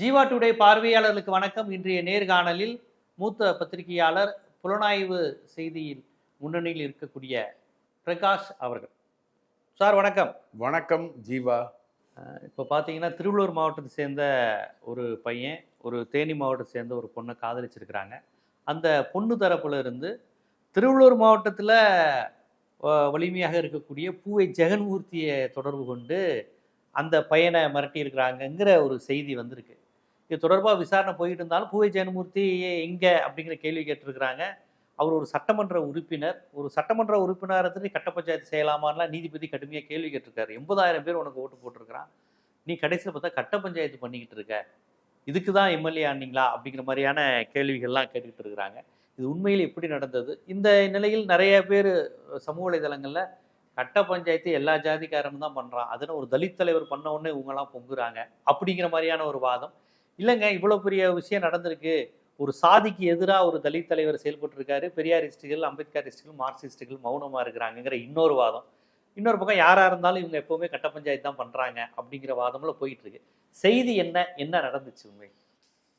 Jeeva today பார்வையாளர்களுக்கு வணக்கம். இன்றைய நேர்காணலில் மூத்த பத்திரிகையாளர் புலனாய்வு செய்தியில் முன்னணியில் இருக்கக்கூடிய பிரகாஷ் அவர்கள். சார் வணக்கம். வணக்கம் ஜீவா. இப்போ பார்த்தீங்கன்னா திருவள்ளூர் மாவட்டத்தை சேர்ந்த ஒரு பையன் ஒரு தேனி மாவட்டத்தை சேர்ந்த ஒரு பொண்ணை காதலிச்சிருக்கிறாங்க. அந்த பொண்ணு தரப்புல இருந்து திருவள்ளூர் மாவட்டத்தில் வலிமையாக இருக்கக்கூடிய பூவை ஜெகன்மூர்த்தியை தொடர்பு கொண்டு அந்த பையனை மிரட்டி இருக்கிறாங்கங்கிற ஒரு செய்தி வந்திருக்கு. இது தொடர்பாக விசாரணை போயிட்டு இருந்தாலும் பூவை ஜெகன்மூர்த்தி எங்கே அப்படிங்கிற கேள்வி கேட்டிருக்கிறாங்க. அவர் ஒரு சட்டமன்ற உறுப்பினர். ஒரு சட்டமன்ற உறுப்பினரத்தில் கட்ட பஞ்சாயத்து செய்யலாமான்லாம் நீதிபதி கடுமையாக கேள்வி கேட்டிருக்காரு. எண்பதாயிரம் பேர் உனக்கு ஓட்டு போட்டிருக்கிறான். நீ கடைசியில் பார்த்தா கட்ட பஞ்சாயத்து பண்ணிக்கிட்டு இருக்க. இதுக்கு தான் எம்எல்ஏ ஆனீங்களா அப்படிங்கிற மாதிரியான கேள்விகள்லாம் கேட்டுக்கிட்டு இருக்கிறாங்க. இது உண்மையில் எப்படி நடந்தது? இந்த நிலையில் நிறைய பேர் சமூக வலைதளங்களில் கட்ட பஞ்சாயத்து எல்லா ஜாதிக்காரமும் தான் பண்ணுறான் அதுன்னு ஒரு தலித் தலைவர் பண்ண உடனே இவங்கெல்லாம் பொங்குறாங்க. அப்படிங்கிற மாதிரியான ஒரு வாதம். இல்லைங்க இவ்வளோ பெரிய விஷயம் நடந்திருக்கு. ஒரு சாதிக்கு எதிராக ஒரு தலித் தலைவர் செயல்பட்டு இருக்காரு பெரியாரிஸ்டுகள் அம்பேத்கரிஸ்டுகள் மார்க்சிஸ்டுகள் மௌனமாக இருக்கிறாங்கிற இன்னொரு வாதம். இன்னொரு பக்கம் யாராக இருந்தாலும் இவங்க எப்போவுமே கட்ட பஞ்சாயத்து தான் பண்ணுறாங்க அப்படிங்கிற வாதம்ல போயிட்டு இருக்கு செய்தி என்ன என்ன நடந்துச்சு உண்மை?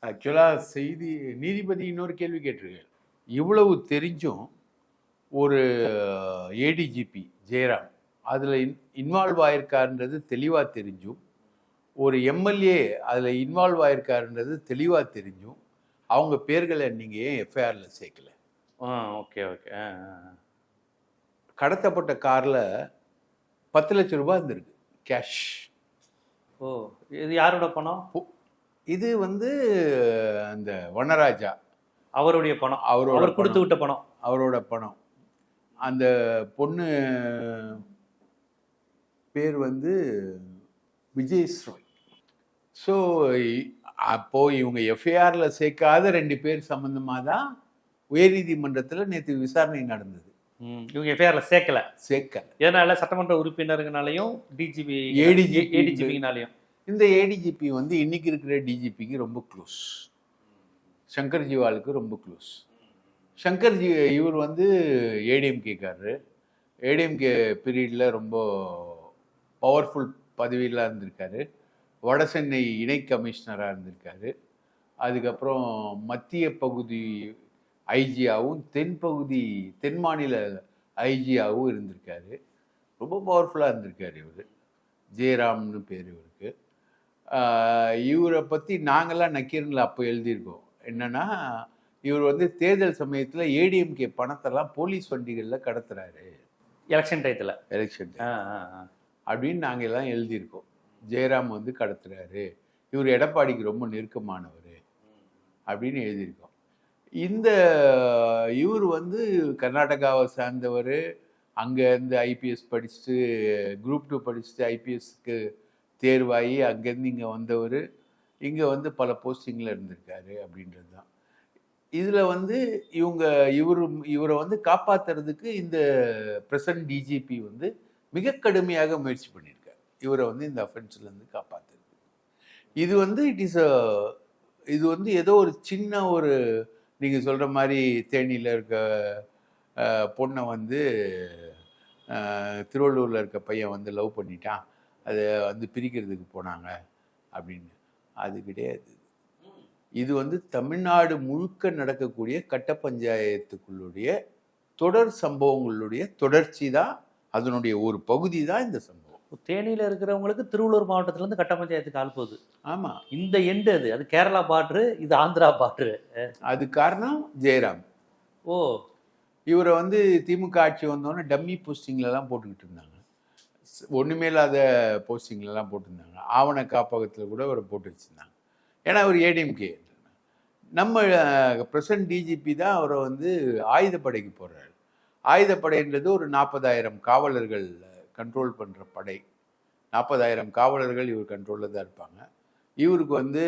ஆக்சுவலாக செய்தி நீதிபதி இன்னொரு கேள்வி கேட்டிருக்கு இவ்வளவு தெரிஞ்சும் ஒரு ஏடிஜிபி ஜெயராம் அதில் இன் இன்வால்வ் ஆயிருக்காருன்றது தெளிவாக தெரிஞ்சும் ஒரு எம்எல்ஏ அதில் இன்வால்வ் ஆயிருக்காருன்றது தெளிவாக தெரிஞ்சும். அவங்க பேர்களை நீங்கள் ஏன் எஃப்ஐஆரில் சேர்க்கல? ஆ ஓகே ஓகே கடத்தப்பட்ட காரில் பத்து லட்சம் ரூபாய் இருந்திருக்கு கேஷ் ஓ இது யாரோட பணம்? இது வந்து அந்த வனராஜா. அவருடைய பணம். அவரோட அவர் கொடுத்து. விட்ட பணம். அவரோட பணம். அந்த பொண்ணு பேர் வந்து விஜயஸ்ரோய் ஸோ அப்போ இவங்க எஃப்ஐஆரில் சேர்க்காத ரெண்டு பேர் சம்பந்தமாக தான் உயர்நீதிமன்றத்தில் நேற்று விசாரணை நடந்தது. இவங்க எஃப்ஐஆர்ல சேர்க்கல. சேர்க்கல. எதனால? சட்டமன்ற உறுப்பினருங்கனாலையும் டிஜிபி ADGP ஏடிஜிபினாலையும் இந்த ஏடிஜிபி வந்து இன்னைக்கு இருக்கிற டிஜிபிக்கு ரொம்ப க்ளோஸ் சங்கர் ஜிவாலுக்கு ரொம்ப க்ளோஸ் சங்கர் ஜி இவர் வந்து ஏடிஎம்கேக்காரரு ஏடிஎம்கே பீரியடில் ரொம்ப பவர்ஃபுல் பதவியில் இருந்திருக்காரு. வட சென்னை இணை கமிஷனராக இருந்திருக்காரு. அதுக்கப்புறம் மத்திய பகுதி ஐஜியாவும் தென் பகுதி தென் மாநில ஐஜியாவும் இருந்திருக்காரு. ரொம்ப பவர்ஃபுல்லாக இருந்திருக்காரு இவர். ஜெயராம்னு பேர் இவருக்கு. இவரை பற்றி நாங்கள்லாம் நக்கீரனில் அப்போ எழுதியிருக்கோம். என்னன்னா இவர் வந்து தேர்தல் சமயத்தில் ஏடிஎம்கே பணத்தெல்லாம் போலீஸ் வண்டிகளில் கடத்துறாரு. எலெக்ஷன் டயத்துல எலெக்ஷன். அப்படின்னு நாங்கள் எல்லாம் எழுதியிருக்கோம். ஜெயராம் வந்து கடத்துறாரு. இவர் எடப்பாடிக்கு ரொம்ப நெருக்கமானவர் அப்படின்னு எழுதியிருக்கோம். இந்த இவர் வந்து கர்நாடகாவை சார்ந்தவர். அங்கே இருந்து ஐபிஎஸ் படிச்சுட்டு குரூப் டூ படிச்சுட்டு ஐபிஎஸ்க்கு தேர்வாகி அங்கேருந்து இங்கே வந்தவர். இங்கே வந்து பல போஸ்டிங்கில் இருந்திருக்காரு அப்படின்றது தான் இதில் வந்து இவங்க இவர் இவரை வந்து காப்பாற்றுறதுக்கு இந்த பிரசன்ட் டிஜிபி வந்து மிக கடுமையாக முயற்சி பண்ணியிருக்காரு இவரை வந்து இந்த அஃபென்ஸ்லேருந்து காப்பாற்றுது இது வந்து இட் இஸ் அ இது வந்து ஏதோ ஒரு சின்ன ஒரு நீங்கள் சொல்கிற மாதிரி தேனியில் இருக்க பொண்ணை வந்து திருவள்ளூரில் இருக்க பையன் வந்து லவ் பண்ணிட்டான். அதை வந்து பிரிக்கிறதுக்கு போனாங்க அப்படின்னு. அது கிடையாது. இது வந்து தமிழ்நாடு முழுக்க நடக்கக்கூடிய கட்ட பஞ்சாயத்துக்குள்ளுடைய தொடர் சம்பவங்களுடைய தொடர்ச்சி தான் அதனுடைய ஒரு பகுதி தான் இந்த சம்பவம். தேனியில இருக்கிறவங்களுக்கு திருவள்ளூர் மாவட்டத்துல இருந்து கட்ட பஞ்சாயத்துக்கு ஆள் போகுது. ஆமாம் இந்த எண்டு அது. அது கேரளா பாட்ரு இது ஆந்திரா பாட்ரு அது காரணம் ஜெயராம். ஓ. இவரை வந்து திமுக ஆட்சி வந்தோடனே டம்மி போஸ்டிங்லலாம் போட்டுக்கிட்டு இருந்தாங்க. ஒண்ணுமே இல்லாத போஸ்டிங்லலாம் போட்டிருந்தாங்க. ஆவண காப்பகத்தில் கூட அவரை போட்டு வச்சுருந்தாங்க. ஏன்னா அவர் ஏடிஎம்கே. நம்ம பிரசன்ட் டிஜிபி தான் அவரை வந்து ஆயுதப்படைக்கு போடுறாரு. ஆயுதப்படைன்றது ஒரு நாற்பதாயிரம் காவலர்கள் கண்ட்ரோல் பண்ணுற படை. நாற்பதாயிரம் காவலர்கள் இவர் கண்ட்ரோலில் தான் இருப்பாங்க. இவருக்கு வந்து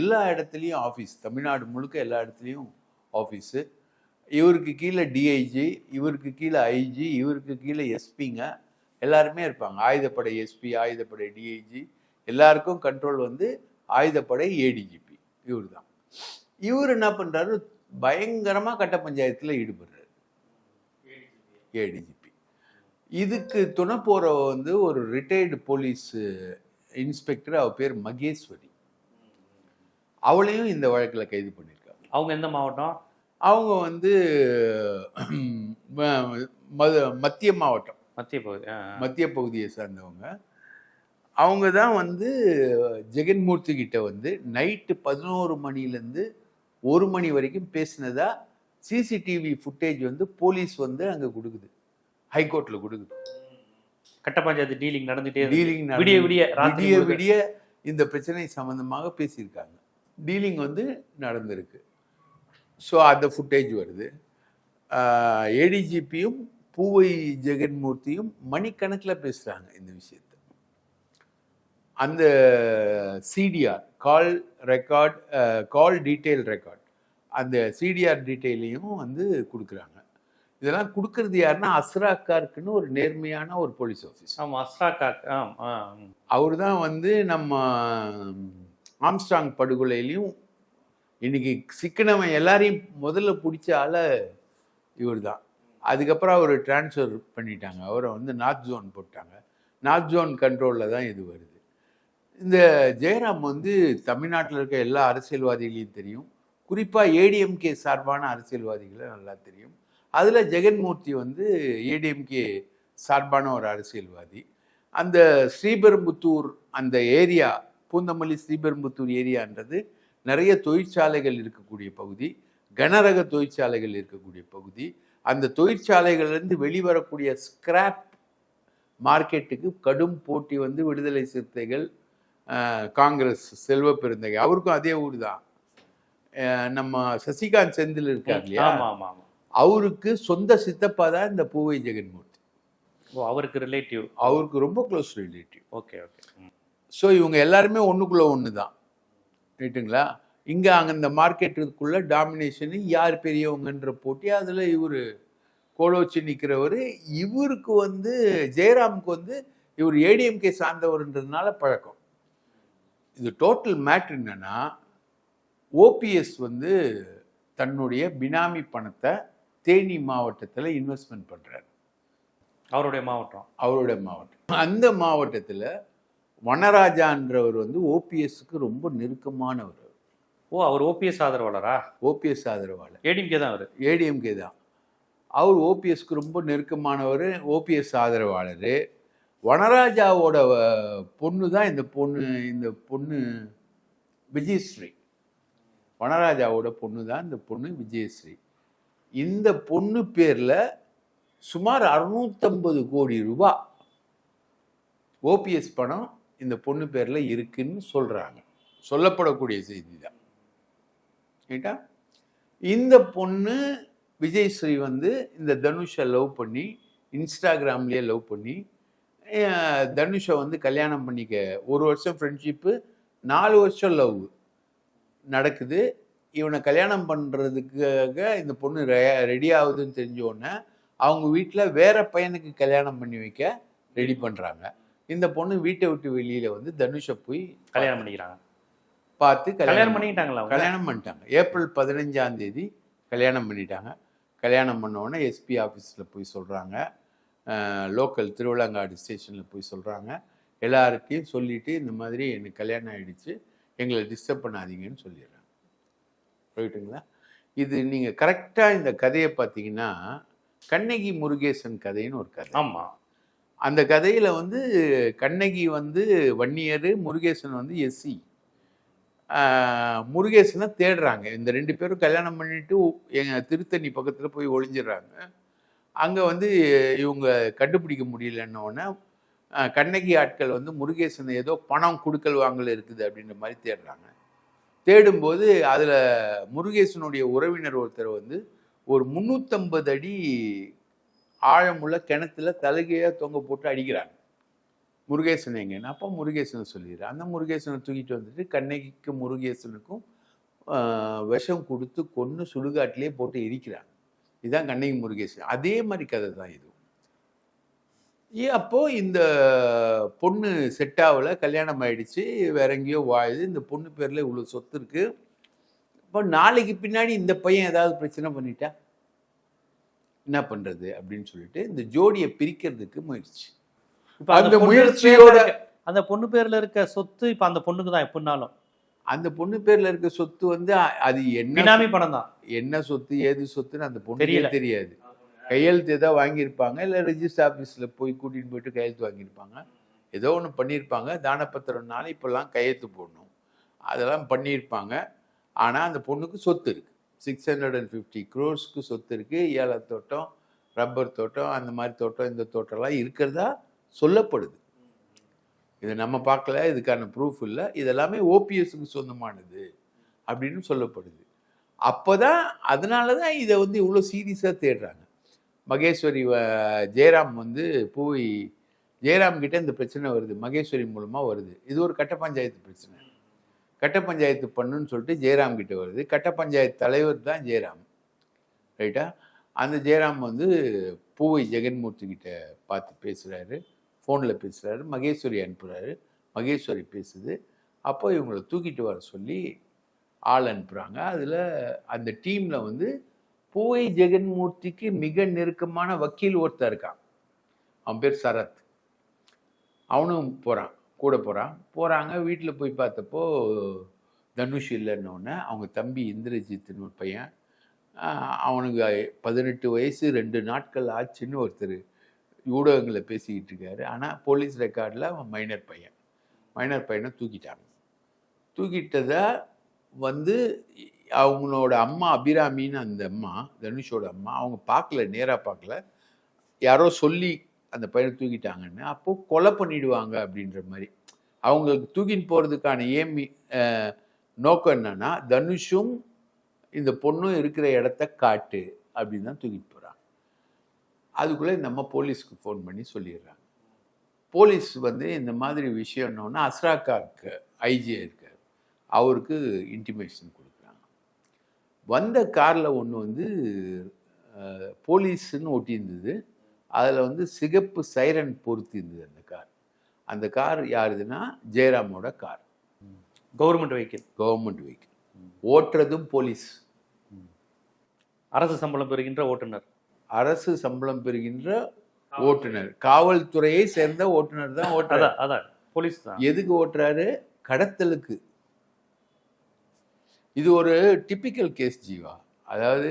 எல்லா இடத்துலையும் ஆஃபீஸ் தமிழ்நாடு முழுக்க எல்லா இடத்துலையும் ஆஃபீஸு இவருக்கு கீழே டிஐஜி இவருக்கு கீழே ஐஜி இவருக்கு கீழே எஸ்பிங்க எல்லாருமே இருப்பாங்க. ஆயுதப்படை எஸ்பி ஆயுதப்படை டிஐஜி எல்லாருக்கும் கண்ட்ரோல் வந்து ஆயுதப்படை ஏடிஜிபி இவர் தான் இவர் என்ன பண்ணுறாரு பயங்கரமாக கட்ட பஞ்சாயத்தில் ஈடுபடுறாரு. ஏடிஜிபி இதுக்கு துணை போகிறவ வந்து ஒரு ரிட்டையர்டு போலீஸ் இன்ஸ்பெக்டர் அவ பேர் மகேஸ்வரி. அவளையும் இந்த வழக்கில் கைது பண்ணியிருக்காங்க அவங்க எந்த மாவட்டம்? அவங்க வந்து மத்திய மாவட்டம். மத்திய பகுதி. மத்திய பகுதியை சார்ந்தவங்க. அவங்க தான் வந்து ஜெகன்மூர்த்தி கிட்ட வந்து நைட்டு பதினோரு மணிலேருந்து ஒரு மணி வரைக்கும் பேசினதா சிசிடிவி ஃபுட்டேஜ் வந்து போலீஸ் வந்து அங்கே கொடுக்குது. ஹைகோர்ட்டில் கொடுக்குது. கட்ட பஞ்சாயத்து டீலிங் நடந்துட்டே. டீலிங் விடிய விடிய விடிய. விடிய இந்த பிரச்சனை சம்பந்தமாக பேசியிருக்காங்க. டீலிங் வந்து நடந்திருக்கு. ஸோ அந்த ஃபுட்டேஜ் வருது. ஏடிஜிபியும் பூவை ஜெகன்மூர்த்தியும் மணிக்கணக்கில் பேசுகிறாங்க இந்த விஷயத்தை. அந்த CDR call record call detail record அந்த சிடிஆர் டீட்டெயிலையும் வந்து கொடுக்குறாங்க. இதெல்லாம் கொடுக்கறது யாருன்னா அஸ்ரா கார்க்குன்னு ஒரு நேர்மையான ஒரு போலீஸ் ஆஃபீஸர் ஆமா அஸ்ராகாக் ஆம். அவர் தான் வந்து நம்ம ஆம்ஸ்டாங் படுகொலையிலையும் இன்னைக்கு சிக்கனவன் எல்லாரையும் முதல்ல பிடிச்ச ஆள இவர் தான் அதுக்கப்புறம் அவர் டிரான்ஸ்ஃபர் பண்ணிட்டாங்க. அவரை வந்து நார்த் ஜோன் போட்டாங்க. நார்த் ஜோன் கண்ட்ரோலில் தான் இது வருது. இந்த ஜெயராம் வந்து தமிழ்நாட்டில் இருக்க எல்லா அரசியல்வாதிகளையும் தெரியும். குறிப்பாக ஏடிஎம்கே சார்பான அரசியல்வாதிகளை நல்லா தெரியும். அதில் ஜெகன்மூர்த்தி வந்து ஏடிஎம்கே சார்பான ஒரு அரசியல்வாதி. அந்த ஸ்ரீபெரும்புத்தூர் அந்த ஏரியா பூந்தமல்லி ஸ்ரீபெரும்புத்தூர் ஏரியான்றது நிறைய தொழிற்சாலைகள் இருக்கக்கூடிய பகுதி கனரக தொழிற்சாலைகள் இருக்கக்கூடிய பகுதி. அந்த தொழிற்சாலைகள்லேருந்து வெளிவரக்கூடிய ஸ்கிராப் மார்க்கெட்டுக்கு கடும் போட்டி வந்து விடுதலை சிறுத்தைகள் காங்கிரஸ் செல்வ பெருந்தகை அவருக்கும் அதே ஊர் தான் நம்ம சசிகாந்த் செந்தில் இருக்கார் இல்லையா? ஆமாம் அவருக்கு சொந்த சித்தப்பா தான் இந்த பூவை ஜெகன்மூர்த்தி. ஓ அவருக்கு ரிலேட்டிவ் அவருக்கு ரொம்ப close relative okay okay so இவங்க எல்லாருமே ஒண்ணுக்குள்ள ஒன்று தான் ரைட்டுங்களா இங்கே அங்கே இந்த மார்க்கெட்டுக்குள்ள டாமினேஷன் யார் பெரியவங்கன்ற போட்டி அதில் இவர் கோலோச்சி நிற்கிறவர் இவருக்கு வந்து ஜெயராமுக்கு வந்து இவர் ஏடிஎம்கே சார்ந்தவர்ன்றதுனால பழக்கம். இது டோட்டல் மேட்ரு என்னன்னா ஓபிஎஸ் வந்து தன்னுடைய பினாமி பணத்தை தேனி மாவட்டத்தில் இன்வெஸ்ட்மெண்ட் பண்ணுறாரு அவருடைய மாவட்டம். அவரோட மாவட்டம். அந்த மாவட்டத்தில் வனராஜான்றவர் வந்து ஓபிஎஸ்க்கு ரொம்ப நெருக்கமானவர். ஓ அவர் ஓபிஎஸ் ஆதரவாளரா? ஓபிஎஸ் ஆதரவாளர். ஏடிஎம்கே தான் அவரு. ஏடிஎம்கே தான். அவர் ஓபிஎஸ்க்கு ரொம்ப நெருக்கமானவர் ஓபிஎஸ் ஆதரவாளர். வனராஜாவோட பொண்ணு தான் இந்த பொண்ணு இந்த பொண்ணு விஜயஸ்ரீ. வனராஜாவோட பொண்ணு தான் இந்த பொண்ணு விஜயஸ்ரீ. இந்த பொண்ணு பேரில் சுமார் அறுநூத்தம்பது கோடி ரூபா ஓபிஎஸ் பணம் இந்த பொண்ணு பேரில் இருக்குன்னு சொல்கிறாங்க சொல்லப்படக்கூடிய செய்தி தான் ரைட்டா இந்த பொண்ணு விஜயஸ்ரீ வந்து இந்த தனுஷை லவ் பண்ணி இன்ஸ்டாகிராம்லேயே லவ் பண்ணி தனுஷை வந்து கல்யாணம் பண்ணிக்க ஒரு வருஷம் ஃப்ரெண்ட்ஷிப்பு நாலு வருஷம் லவ் நடக்குது. இவனை கல்யாணம் பண்ணுறதுக்காக இந்த பொண்ணு ரெடி ஆகுதுன்னு தெரிஞ்ச உடனே அவங்க வீட்டில் வேற பையனுக்கு கல்யாணம் பண்ணி வைக்க ரெடி பண்ணுறாங்க இந்த பொண்ணு வீட்டை விட்டு வெளியில் வந்து தனுஷை போய் கல்யாணம் பண்ணிக்கிறாங்க. பார்த்து கல்யாணம் பண்ணிக்கிட்டாங்களா கல்யாணம் பண்ணிட்டாங்க. ஏப்ரல் பதினஞ்சாம் தேதி கல்யாணம் பண்ணிட்டாங்க. கல்யாணம் பண்ண உடனே எஸ்பி ஆஃபீஸில் போய் சொல்கிறாங்க லோக்கல் திருவிழாங்காடு ஸ்டேஷனில் போய் சொல்கிறாங்க எல்லாருக்கையும் சொல்லிட்டு இந்த மாதிரி எனக்கு கல்யாணம் ஆயிடுச்சு. எங்களை டிஸ்டர்ப் பண்ணாதீங்கன்னு சொல்லிடுறாங்க. ரைட்டுங்களா இது நீங்கள் கரெக்டாக இந்த கதையை பார்த்தீங்கன்னா கண்ணகி முருகேசன் கதைன்னு ஒரு கதை. ஆமா. அந்த கதையில் வந்து கண்ணகி வந்து வன்னியர் முருகேசன் வந்து எஸ்சி. முருகேசனை தேடுறாங்க. இந்த ரெண்டு பேரும் கல்யாணம் பண்ணிட்டு எங்கள் திருத்தணி பக்கத்தில் போய் ஒளிஞ்சிடுறாங்க. அங்கே வந்து இவங்க கண்டுபிடிக்க முடியலன்ன உடனே ஆஹ், கண்ணகி ஆட்கள் வந்து முருகேசனை ஏதோ பணம் கொடுக்கல் வாங்கல் இருக்குது அப்படின்ற மாதிரி தேடுறாங்க. தேடும்போது அதில் முருகேசனுடைய உறவினர் ஒருத்தர் வந்து ஒரு முந்நூற்றம்பது அடி ஆழமுள்ள கிணத்துல தலைகையாக தொங்க போட்டு அடிக்கிறாங்க முருகேசன் எங்கன்னு அப்போ முருகேசனை சொல்லிடுறேன் அந்த முருகேசனை தூக்கிட்டு வந்துட்டு கண்ணகிக்கும் முருகேசனுக்கும் விஷம் கொடுத்து கொன்று சுடுகாட்டிலே போட்டு எரிக்கிறாங்க இதுதான் கண்ணகி முருகேசன். அதே மாதிரி கதை தான் இது. அப்போ இந்த பொண்ணு செட் ஆகல கல்யாணம் ஆயிடுச்சு வேற எங்கேயோ வாழுது இந்த பொண்ணு பேர்ல இவ்வளவு சொத்து இருக்கு. இப்போ நாளைக்கு பின்னாடி இந்த பையன் ஏதாவது பிரச்சனை பண்ணிட்டா? என்ன பண்றது அப்படின்னு சொல்லிட்டு இந்த ஜோடியை பிரிக்கிறதுக்கு முயற்சி. இப்ப அந்த பொண்ணு முயற்சியோட- அந்த பொண்ணு பேர்ல இருக்க சொத்து இப்ப அந்த பொண்ணுக்கு தான் எப்படினாலும். அந்த பொண்ணு பேர்ல இருக்க சொத்து வந்து அது என்ன பணம் தான். என்ன சொத்து ஏது சொத்துன்னு அந்த பொண்ணுக்கே தெரியல. தெரியாது. கையெழுத்து ஏதோ வாங்கியிருப்பாங்க இல்லை ரெஜிஸ்டர் ஆஃபீஸில் போய் கூட்டிகிட்டு போயிட்டு கையெழுத்து வாங்கியிருப்பாங்க. ஏதோ ஒன்று பண்ணியிருப்பாங்க. தானப்பத்திரம்னால இப்போல்லாம் கையெழுத்து போடணும். அதெல்லாம் பண்ணியிருப்பாங்க. ஆனால் அந்த பொண்ணுக்கு சொத்து இருக்குது சிக்ஸ் ஹண்ட்ரட் அண்ட் ஃபிஃப்டி க்ரோர்ஸ்க்கு சொத்து இருக்குது ஏல தோட்டம் ரப்பர் தோட்டம் அந்த மாதிரி தோட்டம் இந்த தோட்டம்லாம் இருக்கிறதா சொல்லப்படுது. இதை நம்ம பார்க்கல இதுக்கான ப்ரூஃப் இல்லை. இதெல்லாமே ஓபிஎஸ்க்கு சொந்தமானது அப்படின்னு சொல்லப்படுது. அப்போ தான் அதனால தான் இதை வந்து இவ்வளோ சீரியஸாக தேடுறாங்க. மகேஸ்வரி வ- ஜெயராம் வந்து போய் ஜெயராம் கிட்ட இந்த பிரச்சனை வருது. மகேஸ்வரி மூலமாக வருது. இது ஒரு கட்ட பஞ்சாயத்து பிரச்சனை. கட்ட பஞ்சாயத்து பண்ணுன்னு சொல்லிட்டு ஜெயராம் கிட்ட வருது. கட்ட பஞ்சாயத்து தலைவர் தான் ஜெயராம். ரைட்டா? அந்த ஜெயராம் வந்து பூவை ஜெகன்மூர்த்தி கிட்ட பார்த்து பேசுகிறாரு ஃபோனில் பேசுகிறாரு மகேஸ்வரி அனுப்புகிறாரு மகேஸ்வரி பேசுது. அப்போ இவங்களை தூக்கிட்டு வர சொல்லி ஆள் அனுப்புகிறாங்க அதில் அந்த டீமில் வந்து பூவை ஜெகன்மூர்த்திக்கு மிக நெருக்கமான வக்கீல் ஒருத்தன் இருக்கான். அவன் பேர் சரத். அவனும் போகிறான் கூட போகிறான் போகிறாங்க வீட்டில் போய் பார்த்தப்போ தனுஷ் இல்லைன்னொன்னே அவங்க தம்பி இந்திரஜித்னு ஒரு பையன். அவனுக்கு பதினெட்டு வயசு ரெண்டு நாட்கள் ஆச்சுன்னு ஒருத்தர் ஊடகங்களை பேசிக்கிட்டு இருக்காரு. ஆனால் போலீஸ் ரெக்கார்டில் அவன் மைனர் பையன். மைனர் பையனை தூக்கிட்டாங்க. தூக்கிட்டதை வந்து அவங்களோட அம்மா அபிராமின்னு அந்த அம்மா தனுஷோட அம்மா அவங்க பார்க்கல நேராக பார்க்கல. யாரோ சொல்லி அந்த பையனை தூக்கிட்டாங்கன்னு அப்போது கொலை பண்ணிடுவாங்க அப்படின்ற மாதிரி. அவங்களுக்கு தூக்கின்னு போகிறதுக்கான ஏமி நோக்கம் என்னன்னா தனுஷும் இந்த பொண்ணும் இருக்கிற இடத்த காட்டு அப்படின்னு தான் தூக்கிட்டு போகிறாங்க அதுக்குள்ளே இந்த அம்மா போலீஸ்க்கு ஃபோன் பண்ணி சொல்லிடுறாங்க. போலீஸ் வந்து இந்த மாதிரி விஷயம்னோன்னா அஸ்ராக்காருக்கு ஐஜிஏ இருக்கார். அவருக்கு இன்டிமேஷன் கொடுக்குறாங்க. வந்த காரில் ஒன்று வந்து அஹ், போலீஸ்னு ஒட்டியிருந்தது. அதில் வந்து சிகப்பு சைரன் பொருத்தி இருந்தது அந்த கார். அந்த கார் யாருதுன்னா ஜெயராமோட car. Government vehicle. Government vehicle. ஓட்டுறதும் police. அரசு சம்பளம் பெறுகின்ற ஓட்டுநர். அரசு சம்பளம் பெறுகின்ற ஓட்டுநர். காவல்துறையை சேர்ந்த ஓட்டுநர் தான் ஓட்டுறாரு. அதான் அதான். போலீஸ் தான். எதுக்கு ஓட்டுறாரு? கடத்தலுக்கு. இது ஒரு டிப்பிக்கல் கேஸ் ஜீவா. அதாவது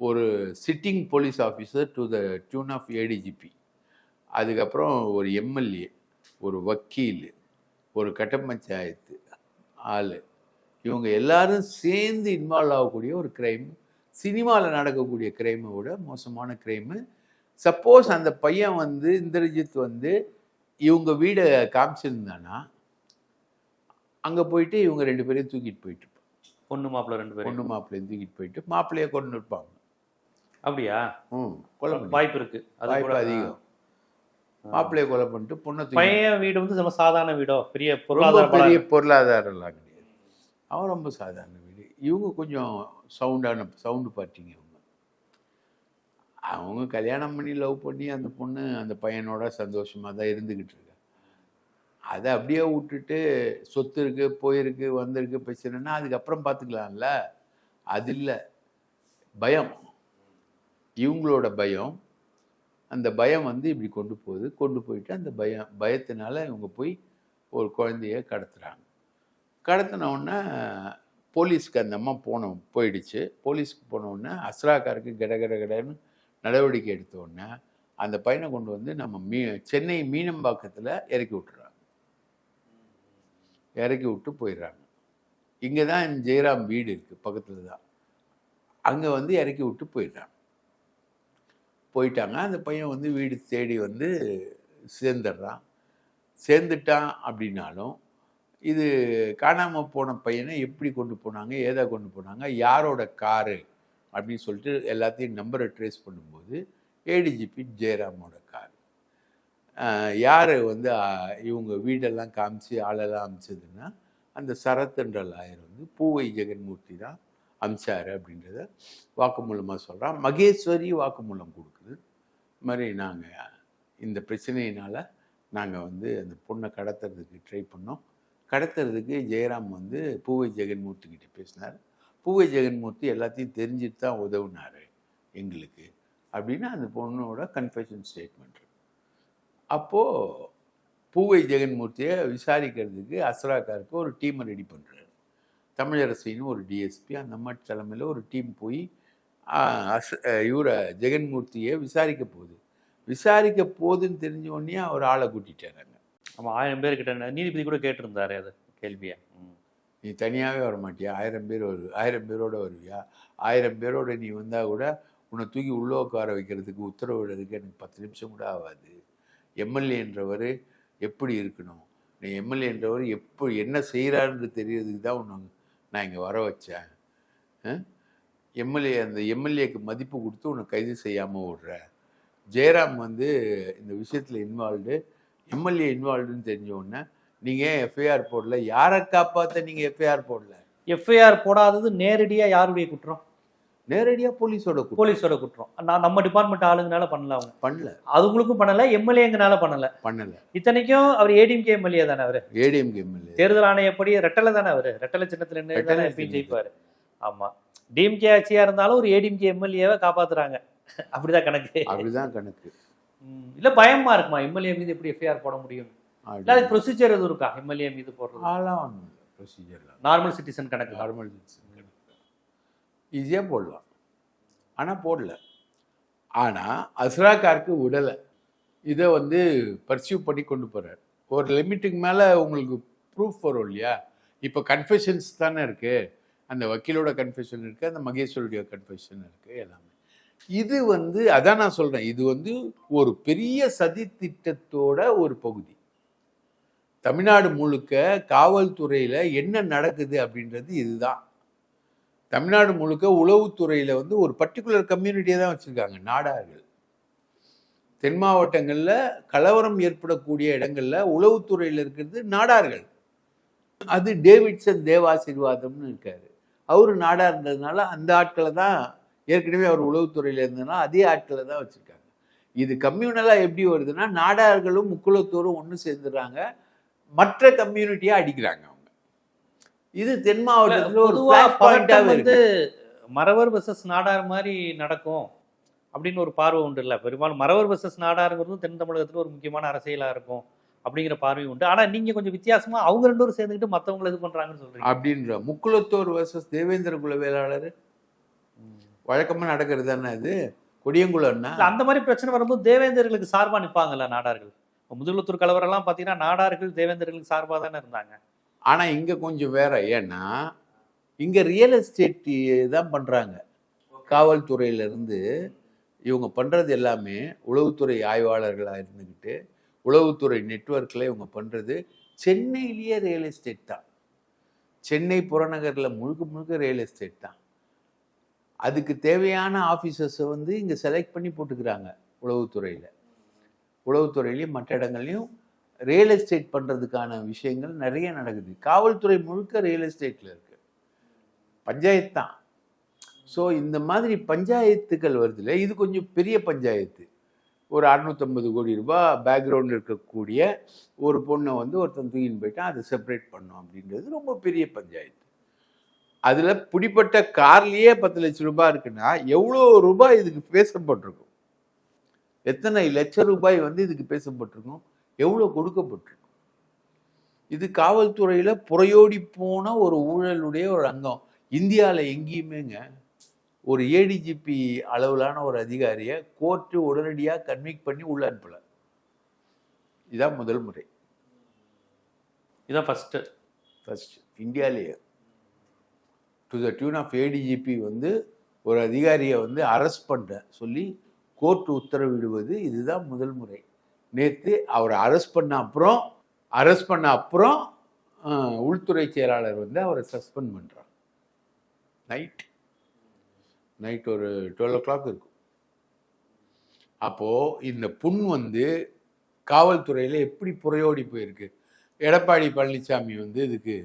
ஒரு sitting police officer to the tune of ADGP அதுக்கப்புறம் ஒரு எம்எல்ஏ ஒரு வக்கீல் ஒரு கட்ட பஞ்சாயத்து ஆள். இவங்க எல்லாரும் சேர்ந்து இன்வால்வ் ஆகக்கூடிய ஒரு கிரைம் சினிமாவில் நடக்கக்கூடிய கிரைமை விட மோசமான கிரைமு சப்போஸ் அந்த பையன் வந்து இந்திரஜித் வந்து இவங்க வீடை காமிச்சிருந்தானா? அங்கே போயிட்டு இவங்க ரெண்டு பேரையும் தூக்கிட்டு போயிட்டு பொண்ணு மாப்பிள்ளை ரெண்டு பேரும் பொண்ணு மாப்பிள்ளையும் தூக்கிட்டு போயிட்டு மாப்பிள்ளைய கொண்டு இருப்பாங்க அப்படியா? ம் கொலை வாய்ப்பு இருக்கு. அது கூட அதிகம். மாப்பிள்ளைய கொலை பண்ணிட்டு பொண்ணை பையன் வீடு வந்து நம்ம சாதாரண வீடோ? பெரிய ரொம்ப பொருளாதார பெரிய பொருளாதாரம்லாம் கிடையாது. அவன் ரொம்ப சாதாரண வீடு. இவங்க கொஞ்சம் சவுண்டான சவுண்டு பார்ட்டிங்க இவங்க. அவங்க கல்யாணம் பண்ணி லவ் பண்ணி அந்த பொண்ணு அந்த பையனோட சந்தோஷமாக தான் இருந்துக்கிட்டு இருக்கா. அதை அப்படியே விட்டுட்டு சொத்து இருக்கு போயிருக்கு வந்திருக்கு பிரச்சனைனா அதுக்கப்புறம் பார்த்துக்கலாம்ல அது இல்லை. பயம். இவங்களோட பயம். அந்த பயம் வந்து இப்படி கொண்டு போகுது. கொண்டு போயிட்டு அந்த பயம் பயத்தினால இவங்க போய் ஒரு குழந்தைய கடத்துறாங்க. கடத்தினோடனே போலீஸ்க்கு அந்த அம்மா போன போயிடுச்சு. போலீஸ்க்கு போன அஸ்ராக்காருக்கு கட கட கடன்னு நடவடிக்கை எடுத்த உடனே அந்த பையனை கொண்டு வந்து நம்ம மீ சென்னை மீனம்பாக்கத்தில் இறக்கி விட்டுறோம் இறக்கி விட்டு போயிடுறாங்க. இங்கே தான் ஜெயராம் வீடு இருக்குது பக்கத்தில் தான். அங்கே வந்து இறக்கி விட்டு போயிடுறாங்க. போயிட்டாங்க. அந்த பையன் வந்து வீடு தேடி வந்து சேர்ந்துடுறான். சேர்ந்துட்டான் அப்படின்னாலும் இது காணாமல் போன பையனை எப்படி கொண்டு போனாங்க ஏதா கொண்டு போனாங்க யாரோட காரு அப்படின்னு சொல்லிட்டு எல்லாத்தையும் நம்பரை ட்ரேஸ் பண்ணும்போது ஏடிஜிபி ஜெயராமோட யார் வந்து இவங்க வீடெல்லாம் காமிச்சு ஆளெல்லாம் அமிச்சதுன்னா அந்த சரத்ன்ற லாயர் வந்து பூவை ஜெகன்மூர்த்தி தான் அமிச்சார் அப்படின்றத வாக்குமூலமாக சொல்கிறான் மகேஸ்வரி வாக்குமூலம் கொடுக்குது. இது மாதிரி நாங்கள் இந்த பிரச்சனையினால் நாங்கள் வந்து அந்த பொண்ணை கடத்துறதுக்கு ட்ரை பண்ணோம். கடத்துறதுக்கு ஜெயராம் வந்து பூவை ஜெகன்மூர்த்தி கிட்டே பேசினார். பூவை ஜெகன்மூர்த்தி எல்லாத்தையும் தெரிஞ்சுட்டு தான் உதவுனார் எங்களுக்கு அப்படின்னு அந்த பொண்ணோட கன்ஃபெஷன் ஸ்டேட்மெண்ட் அப்போது பூவை ஜெகன்மூர்த்தியை விசாரிக்கிறதுக்கு அஸ்ராக்காருக்கு ஒரு டீமை ரெடி பண்ணுறாரு தமிழரசின்னு ஒரு டிஎஸ்பி அந்த மாதிரி தலைமையில் ஒரு டீம் போய் இவரை ஜெகன்மூர்த்தியை விசாரிக்க போகுது. விசாரிக்க போகுதுன்னு தெரிஞ்ச உடனே அவர் ஆளை கூட்டிட்டாங்க நம்ம ஆயிரம் பேர் கிட்ட நீதிபதி கூட கேட்டிருந்தாரு அது கேள்வியா. நீ தனியாகவே வர மாட்டியா ஆயிரம் பேர் வருது ஆயிரம் பேரோட வருவியா? ஆயிரம் பேரோட நீ வந்தால் கூட உன்னை தூக்கி உள்ள உட்கார வைக்கிறதுக்கு உத்தரவிடுறதுக்கு எனக்கு பத்து நிமிஷம் கூட ஆகாது. எம்எல்ஏன்றவர் எப்படி இருக்கணும்? நீ எம்எல்ஏன்றவர் எப்போ என்ன செய்கிறாருன்னு தெரியறதுக்கு தான் உன்னை நான் இங்கே வர வச்சேன். எம்எல்ஏ அந்த எம்எல்ஏக்கு மதிப்பு கொடுத்து உன்னை கைது செய்யாமல் விடுற ஜெயராம் வந்து இந்த விஷயத்தில் இன்வால்வ்டு எம்எல்ஏ இன்வால்வ்டுன்னு தெரிஞ்ச உடனே நீங்கள் ஏன் எஃப்ஐஆர் போடல? யாரை காப்பாற்ற நீங்கள் எஃப்ஐஆர் போடல? எஃப்ஐஆர் போடாதது நேரடியாக யாருடைய குற்றம்? நேரடியாக போலீஸோட. போலீஸோட குற்றம். நான் நம்ம டிபார்ட்மெண்ட் ஆளுங்கனால பண்ணல அவங்க. பண்ணல. அதுங்களுக்கும் பண்ணல எம்எல்ஏங்கனால பண்ணல. பண்ணல. இத்தனைக்கும் அவர் ஏடிஎம்கே எம்எல்ஏ தானே அவரு? ஏடிஎம்கே எம்எல்ஏ தேர்தல் ஆணையப்படி ரெட்டலை தானே அவரு? ரெட்டலை சின்னத்துல நின்று தானே. ஜெயிப்பாரு. ஆமா. டிஎம்கே ஆட்சியா இருந்தாலும் ஒரு ஏடிஎம்கே எம்எல்ஏவை காப்பாத்துறாங்க. அப்படிதான் கணக்கு. அப்படிதான் கணக்கு. இல்ல பயமா இருக்குமா? எம்எல்ஏ மீது எப்படி எஃப்ஐஆர் போட முடியும்? ப்ரொசீஜர் எதுவும் இருக்கா? எம்எல்ஏ மீது போடுறது. நார்மல் சிட்டிசன் கணக்கு. நார்மல் ஈஸியாக போடலாம். ஆனால் போடல. ஆனால் அஸ்ராக்காருக்கு விடலை. இதை வந்து பர்சியூ பண்ணி கொண்டு போகிறார் ஒரு லிமிட்டுக்கு மேலே உங்களுக்கு ப்ரூஃப் வரும் இல்லையா? இப்போ கன்ஃபெஷன்ஸ் தானே இருக்குது அந்த வக்கீலோட கன்ஃபெஷன் இருக்குது அந்த மகேஸ்வருடைய கன்ஃபெஷன் இருக்குது எல்லாமே. இது வந்து அதான் நான் சொல்கிறேன் இது வந்து ஒரு பெரிய சதி திட்டத்தோட ஒரு பகுதி. தமிழ்நாடு முழுக்க காவல்துறையில் என்ன நடக்குது அப்படின்றது இதுதான். தமிழ்நாடு முழுக்க உளவுத்துறையில் வந்து ஒரு பர்டிகுலர் கம்யூனிட்டியை தான் வச்சுருக்காங்க நாடார்கள். தென் மாவட்டங்களில் கலவரம் ஏற்படக்கூடிய இடங்களில் உளவுத்துறையில் இருக்கிறது நாடார்கள். அது டேவிட்சன் தேவாசீர்வாதம்னு இருக்கார். அவர் நாடாக இருந்ததுனால அந்த ஆட்களை தான் ஏற்கனவே அவர் உளவுத்துறையில் இருந்ததுனால அதே ஆட்களை தான் வச்சுருக்காங்க. இது கம்யூனலாக எப்படி வருதுன்னா நாடார்களும் முக்குளத்தோரும் ஒன்று சேர்ந்துடுறாங்க. மற்ற கம்யூனிட்டியாக அடிக்கிறாங்க அவங்க. இது தென் மாவட்டத்தில் ஒரு வந்து இருக்கு. மறவர் வெர்சஸ் நாடார் மாதிரி நடக்கும் அப்படின்னு ஒரு பார்வை உண்டு இல்ல. பெரும்பாலும் மறவர் வெர்சஸ் நாடாருங்கிறதும் தென் தமிழகத்துல ஒரு முக்கியமான அரசியலா இருக்கும் அப்படிங்கிற பார்வை உண்டு. ஆனா நீங்க கொஞ்சம் வித்தியாசமா அவங்க ரெண்டு பேரும் சேர்ந்துக்கிட்டு மத்தவங்களை இது பண்றாங்கன்னு சொல்றீங்க. அப்படின்ற முக்குளத்தோர் வர்சஸ் தேவேந்திர குல வேளாளர். வழக்கமா நடக்கிறது தானே இது கொடியங்குளம்னா? அந்த மாதிரி பிரச்சனை வரும்போது தேவேந்தர்களுக்கு சார்பா நிப்பாங்கல்ல நாடார்கள். இப்ப முதுகுளத்தூர் கலவரம் எல்லாம் பாத்தீங்கன்னா நாடார்கள் தேவேந்தர்களுக்கு சார்பா தானே இருந்தாங்க. ஆனால் இங்கே கொஞ்சம் வேற. ஏன்னா இங்கே ரியல் எஸ்டேட் தான் பண்ணுறாங்க காவல்துறையிலேருந்து இவங்க பண்ணுறது எல்லாமே உளவுத்துறை ஆய்வாளர்களாக இருந்துக்கிட்டு உளவுத்துறை நெட்ஒர்க்கில் இவங்க பண்ணுறது சென்னையிலேயே ரியல் எஸ்டேட் தான். சென்னை புறநகரில் முழுக்க முழுக்க ரியல் எஸ்டேட் தான். அதுக்கு தேவையான ஆஃபீஸர்ஸை வந்து இங்கே செலக்ட் பண்ணி போட்டுக்கிறாங்க உளவுத்துறையில். உளவுத்துறையிலையும் மற்ற இடங்கள்லையும் ரியல் எஸ்டேட் பண்ணுறதுக்கான விஷயங்கள் நிறைய நடக்குது. காவல்துறை முழுக்க ரியல் எஸ்டேட்டில் இருக்கு. பஞ்சாயத்து தான். ஸோ இந்த மாதிரி பஞ்சாயத்துகள் வருதுல இது கொஞ்சம் பெரிய பஞ்சாயத்து. ஒரு அறநூற்றம்பது கோடி ரூபா பேக்ரவுண்ட் இருக்கக்கூடிய ஒரு பொண்ணை வந்து ஒருத்தன் தூக்கின்னு போயிட்டான் அதை செப்பரேட் பண்ணோம் அப்படின்றது ரொம்ப பெரிய பஞ்சாயத்து. அதில் பிடிப்பட்ட கார்லேயே பத்து லட்சம் ரூபாய் இருக்குன்னா எவ்வளோ ரூபாய் இதுக்கு பேசப்பட்டிருக்கும்? எத்தனை லட்சம் ரூபாய் வந்து இதுக்கு பேசப்பட்டிருக்கும்? எவ்வளோ கொடுக்கப்பட்டிருக்கும்? இது காவல்துறையில் புறையோடி போன ஒரு ஊழலுடைய ஒரு அங்கம். இந்தியாவில் எங்கேயுமேங்க ஒரு ஏடிஜிபி அளவிலான ஒரு அதிகாரியை கோர்ட்டு உடனடியாக கன்விக் பண்ணி உள்ள அனுப்பல இதான் முதல் முறை. இதான் ஃபர்ஸ்ட் ஃபர்ஸ்ட் இந்தியாவிலேயே to the tune of ADGP வந்து ஒரு அதிகாரியை வந்து அரெஸ்ட் பண்ண சொல்லி கோர்ட் உத்தரவிடுவது இதுதான் முதல் முறை. நேற்று அவரை அரெஸ்ட் பண்ண அப்புறம் அரெஸ்ட் பண்ண அப்புறம் உள்துறை செயலாளர் வந்து அவரை சஸ்பெண்ட் பண்ணுறார் நைட் நைட் ஒரு டுவெல் ஓ கிளாக் இருக்கும். அப்போது இந்த புண் வந்து காவல்துறையில் எப்படி புறையோடி போயிருக்கு? எடப்பாடி பழனிசாமி வந்து இதுக்கு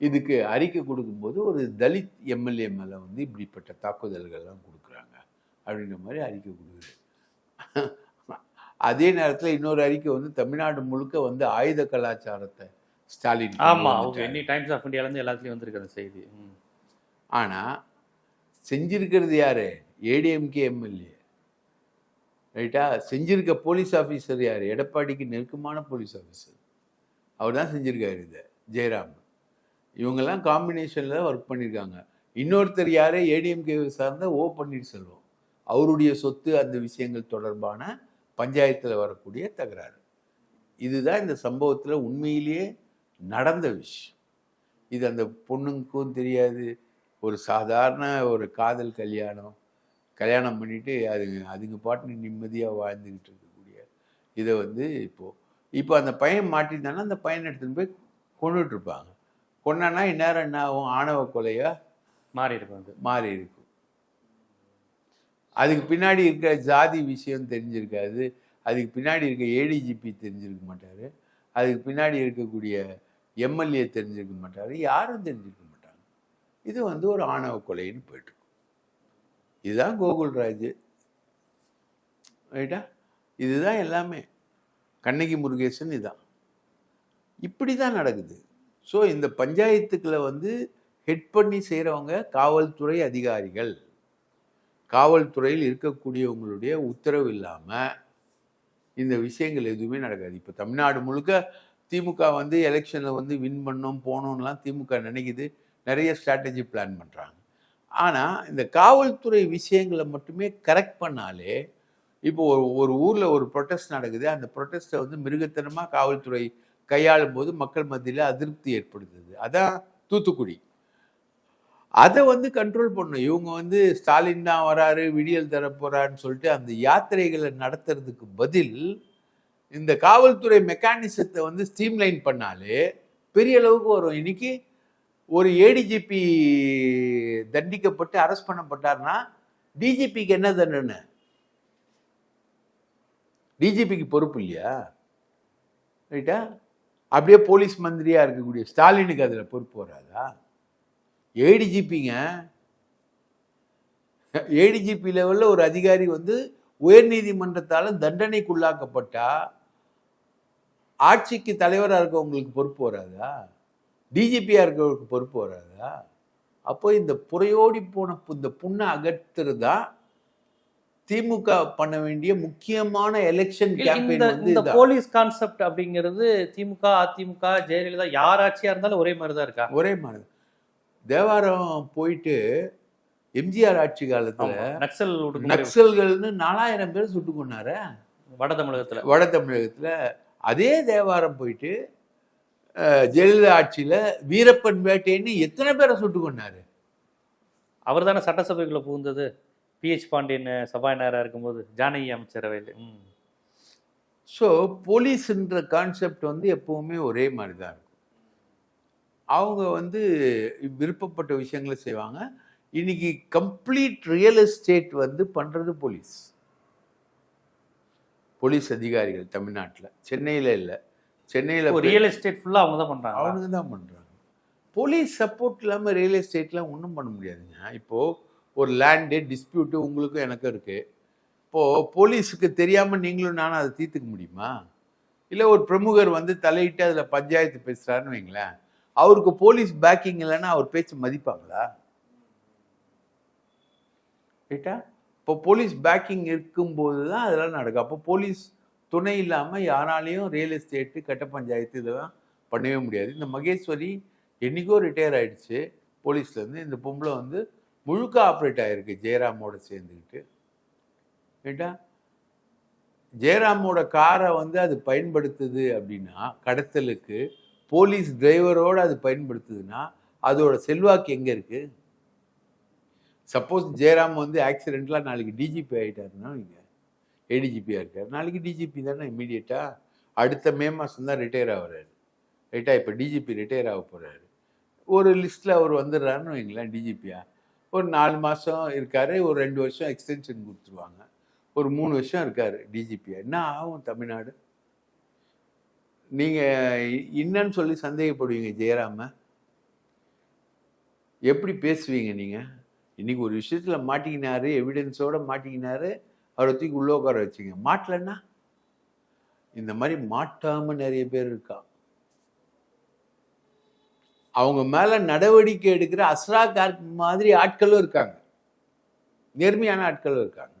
இதுக்கு அறிக்கை கொடுக்கும்போது ஒரு தலித் எம்எல்ஏ மேலே வந்து இப்படிப்பட்ட தாக்குதல்கள்லாம் கொடுக்குறாங்க. அப்படின்ற மாதிரி அறிக்கை கொடுக்குது. அதே நேரத்தில் இன்னொரு அறிக்கை வந்து தமிழ்நாடு முழுக்க வந்து ஆயுத கலாச்சாரத்தை ஸ்டாலின் கொண்டு ஆமா அவங்க. எண்ணி டைம்ஸ் ஆஃப் இந்தியால இருந்து எல்லாத்துலயும் வந்திருக்கு அந்த செய்தி. ஆனால் செஞ்சிருக்கிறது யாரு? ADMK MLA. ரைட்டா? செஞ்சிருக்க போலீஸ் ஆஃபீஸர் யார்? எடப்பாடிக்கு நெருக்கமான போலீஸ் ஆஃபீஸர் அவர் தான் செஞ்சிருக்காரு இதை ஜெயராம் இவங்கெல்லாம் காம்பினேஷனில் ஒர்க் பண்ணியிருக்காங்க இன்னொருத்தர் யாரு? ஏடிஎம்கே சார்ந்த ஓ பன்னீர்செல்வம். அவருடைய சொத்து அந்த விஷயங்கள் தொடர்பான பஞ்சாயத்தில் வரக்கூடிய தகராறு. இதுதான் இந்த சம்பவத்தில் உண்மையிலேயே நடந்த விஷயம். இது அந்த பொண்ணுக்கும் தெரியாது. ஒரு சாதாரண ஒரு காதல் கல்யாணம். கல்யாணம் பண்ணிட்டு அது அதுங்க பாட்டு நிம்மதியாக வாழ்ந்துக்கிட்டு இருக்கக்கூடிய இதை வந்து இப்போ இப்போ அந்த பையன் மாட்டிருந்தானா அந்த பையனை எடுத்துன்னு போய் கொண்டுட்டு இருப்பாங்க. கொண்டானா இந்நேரம் என்ன ஆகும்? ஆணவ கொலையா மாறி அது மாறி இருக்கும் அதுக்கு பின்னாடி இருக்க ஜாதி விஷயம் தெரிஞ்சிருக்காது. அதுக்கு பின்னாடி இருக்க ஏடிஜிபி தெரிஞ்சிருக்க மாட்டார். அதுக்கு பின்னாடி இருக்கக்கூடிய எம்எல்ஏ தெரிஞ்சிருக்க மாட்டார். யாரும் தெரிஞ்சிருக்க மாட்டாங்க. இது வந்து ஒரு ஆணவ கொலைன்னு போயிட்டுருக்கும் இதுதான் கோகுல்ராஜ் ரைட்டா? இதுதான் எல்லாமே. கண்ணகி முருகேசன் இதான். இப்படி தான் நடக்குது. ஸோ இந்த பஞ்சாயத்துக்களை வந்து ஹெட் பண்ணி செய்கிறவங்க காவல்துறை அதிகாரிகள். காவல்துறையில் இருக்கக்கூடியவங்களுடைய உத்தரவு இல்லாமல் இந்த விஷயங்கள் எதுவுமே நடக்காது. இப்போ தமிழ்நாடு முழுக்க திமுக வந்து எலெக்ஷனில் வந்து வின் பண்ணோம் போனோம்லாம் திமுக நினைக்குது. நிறைய ஸ்ட்ராட்டஜி பிளான் பண்ணுறாங்க ஆனால் இந்த காவல்துறை விஷயங்களை மட்டுமே கரெக்ட் பண்ணாலே இப்போ ஒரு ஒரு ஊரில் ஒரு ப்ரொட்டஸ்ட் நடக்குது. அந்த ப்ரொட்டஸ்ட்டை வந்து மிருகத்தனமாக காவல்துறை கையாளும் போது மக்கள் மத்தியில் அதிருப்தி ஏற்படுத்துது. அதான் தூத்துக்குடி. அதை வந்து கண்ட்ரோல் பண்ணும் இவங்க வந்து ஸ்டாலின் தான் வராரு விடியல் தர சொல்லிட்டு அந்த யாத்திரைகளை நடத்துறதுக்கு பதில் இந்த காவல்துறை மெக்கானிசத்தை வந்து ஸ்ட்ரீம்லைன் பண்ணாலே பெரிய அளவுக்கு வரும். இன்னைக்கு ஒரு ஏடிஜிபி தண்டிக்கப்பட்டு அரெஸ்ட் பண்ணப்பட்டார்னா டிஜிபிக்கு என்ன தண்டனை? டிஜிபிக்கு பொறுப்பு இல்லையா? ரைட்டா அப்படியே போலீஸ் மந்திரியாக இருக்கக்கூடிய ஸ்டாலினுக்கு அதில் பொறுப்பு வராதா? ஏடிஜிபிங்க ஏடிஜிபி லெவலில் ஒரு அதிகாரி வந்து உயர்நீதிமன்றத்தால் தண்டனைக்குள்ளாக்கப்பட்டா ஆட்சிக்கு தலைவராக இருக்கவங்களுக்கு பொறுப்பு வராதா? டிஜிபியாக இருக்கவங்களுக்கு பொறுப்பு வராதா? அப்போ இந்த புறையோடி போன இந்த புண்ணை அகற்றுறது தான் திமுக பண்ண வேண்டிய முக்கியமான எலெக்ஷன் கேம்பெயின் இந்த. போலீஸ் கான்செப்ட் அப்படிங்கிறது திமுக அதிமுக ஜெயலலிதா யார் ஆட்சியா இருந்தாலும் ஒரே மாதிரி தான் இருக்கா? ஒரே மாதிரி தேவாரம் போயிட்டு எம்ஜிஆர் ஆட்சி காலத்துல. நக்சல் நக்சல்கள்னு நாலாயிரம் பேர் சுட்டு கொண்டார. வட தமிழகத்துல. வட தமிழகத்துல அதே தேவாரம் போயிட்டு ஜெயலலிதா ஆட்சியில வீரப்பன் வேட்டைன்னு எத்தனை பேரை சுட்டு கொண்டாரு? அவர் தானே சட்டசபைக்குள்ள புகுந்தது. பிஹெச் பாண்டியன் சபாநாயகரா இருக்கும்போது ஜானகி அமைச்சரவையில். ம். ஸோ போலீஸ்ன்ற கான்செப்ட் வந்து எப்பவுமே ஒரே மாதிரி தான் இருக்கும் அவங்க வந்து விருப்பப்பட்ட விஷயங்களை செய்வாங்க. இன்னைக்கு கம்ப்ளீட் ரியல் எஸ்டேட் வந்து பண்றது போலீஸ் போலீஸ் அதிகாரிகள் தமிழ்நாட்டில். சென்னையில் இல்லை. சென்னையில் ரியல் எஸ்டேட் ஃபுல்லா அவங்க தான் பண்றாங்க. அவனுங்க தான் பண்ணுறாங்க போலீஸ் சப்போர்ட் இல்லாமல் ரியல் எஸ்டேட்லாம் ஒன்றும் பண்ண முடியாதுங்க. இப்போது ஒரு லேண்டு டிஸ்பியூட்டு உங்களுக்கும் எனக்கும் இருக்குது இப்போது போலீஸுக்கு தெரியாமல் நீங்களும் நானும் அதை தீர்த்துக்க முடியுமா? இல்லை ஒரு பிரமுகர் வந்து தலையிட்டு அதில் பஞ்சாயத்து பேசுகிறாருன்னு வைங்களேன். அவருக்கு போலீஸ் பேக்கிங் இல்லைன்னா அவர் பேச்சு மதிப்பாங்களா? ரைட்டா இப்போ போலீஸ் பேக்கிங் இருக்கும்போது தான் அதெல்லாம் நடக்கும். அப்போ போலீஸ் துணை இல்லாமல் யாராலையும் ரியல் எஸ்டேட்டு கட்ட பஞ்சாயத்து இதெல்லாம் பண்ணவே முடியாது. இந்த மகேஸ்வரி என்னைக்கோ ரிட்டையர் ஆகிடுச்சு போலீஸ்லேருந்து இந்த பொம்பளை வந்து முழுக்க ஆப்ரேட் ஆகிருக்கு ஜெயராமோட சேர்ந்துக்கிட்டு ரைட்டா ஜெயராமோட காரை வந்து அது பயன்படுத்துது அப்படின்னா கடத்தலுக்கு போலீஸ் டிரைவரோடு அது பயன்படுத்துதுன்னா அதோட செல்வாக்கு எங்கே இருக்குது சப்போஸ் ஜெயராம் வந்து ஆக்சிடென்ட்லாம் நாளைக்கு டிஜிபி ஆகிட்டாருன்னா நீங்கள் ஏடிஜிபியாக இருக்கார் நாளைக்கு டிஜிபி தானே இமீடியட்டாக அடுத்த மே மாதம் தான் ரிட்டையர் ஆகிறாரு. ரைட்டா இப்போ டிஜிபி ரிட்டையர் ஆக போகிறாரு ஒரு லிஸ்ட்டில் அவர் வந்துடுறாருன்னு வைங்களேன் டிஜிபியா ஒரு நாலு மாதம் இருக்கார். ஒரு ரெண்டு வருஷம் எக்ஸ்டென்ஷன் கொடுத்துருவாங்க. ஒரு மூணு வருஷம் இருக்கார் டிஜிபியா என்ன ஆகும் தமிழ்நாடு? நீங்கள் என்னன்னு சொல்லி சந்தேகப்படுவீங்க ஜெயராம. எப்படி பேசுவீங்க நீங்கள் இன்னைக்கு ஒரு விஷயத்தில் மாட்டிக்கினாரு எவிடன்ஸோடு மாட்டிக்கினாரு அவரை தூக்கி உள்ள உட்கார வச்சிங்க. மாட்டலன்னா? இந்த மாதிரி மாட்டாமல் நிறைய பேர் இருக்கா? அவங்க மேலே நடவடிக்கை எடுக்கிற அஸ்ரா கார்க் மாதிரி ஆட்களும் இருக்காங்க. நேர்மையான ஆட்களும் இருக்காங்க.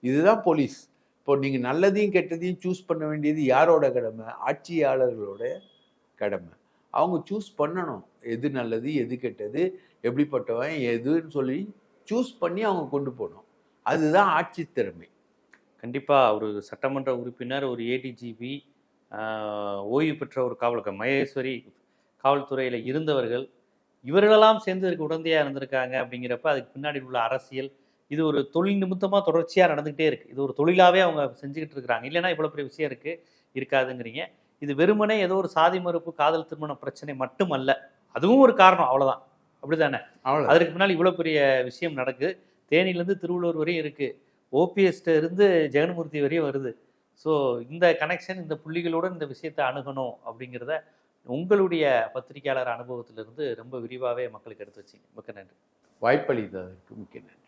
இதுதான் போலீஸ். இப்போ நீங்கள் நல்லதையும் கெட்டதையும் சூஸ் பண்ண வேண்டியது யாரோட கடமை? ஆட்சியாளர்களோட கடமை. அவங்க சூஸ் பண்ணணும். எது நல்லது எது கெட்டது எப்படிப்பட்டவன் எதுன்னு சொல்லி சூஸ் பண்ணி அவங்க கொண்டு போகணும். அதுதான் ஆட்சி திறமை. கண்டிப்பாக ஒரு சட்டமன்ற உறுப்பினர் ஒரு ஏடிஜிபி ஓய்வு பெற்ற ஒரு காவலர் மகேஸ்வரி காவல்துறையில் இருந்தவர்கள் இவர்களெல்லாம் சேர்ந்து இதற்கு உடந்தையாக இருந்திருக்காங்க அப்படிங்கிறப்ப அதுக்கு பின்னாடி உள்ள அரசியல் இது ஒரு தொழில் நிமித்தமா தொடர்ச்சியா நடந்துகிட்டே இருக்கு. இது ஒரு தொழிலாவே அவங்க செஞ்சுக்கிட்டு இருக்கிறாங்க. இல்லைன்னா இவ்வளவு பெரிய விஷயம் இருக்கு இருக்காதுங்கிறீங்க. இது வெறுமனே ஏதோ ஒரு சாதி மறுப்பு காதல் திருமண பிரச்சனை மட்டுமல்ல. அதுவும் ஒரு காரணம் அவ்வளவுதான். அப்படிதானே அவ்வளோ அதற்கு பின்னால் இவ்வளவு பெரிய விஷயம் நடக்குது. தேனியிலேருந்து திருவள்ளூர் வரையும் இருக்கு. ஓபிஎஸ்ட இருந்து ஜெகன்மூர்த்தி வரையும் வருது. ஸோ இந்த கனெக்ஷன் இந்த புள்ளிகளுடன் இந்த விஷயத்தை அணுகணும் அப்படிங்கிறத உங்களுடைய பத்திரிகையாளர் அனுபவத்திலிருந்து ரொம்ப விரிவாகவே மக்களுக்கு எடுத்து வச்சிங்க. மிக்க நன்றி. வாய்ப்பளித்ததற்கு மிக்க நன்றி.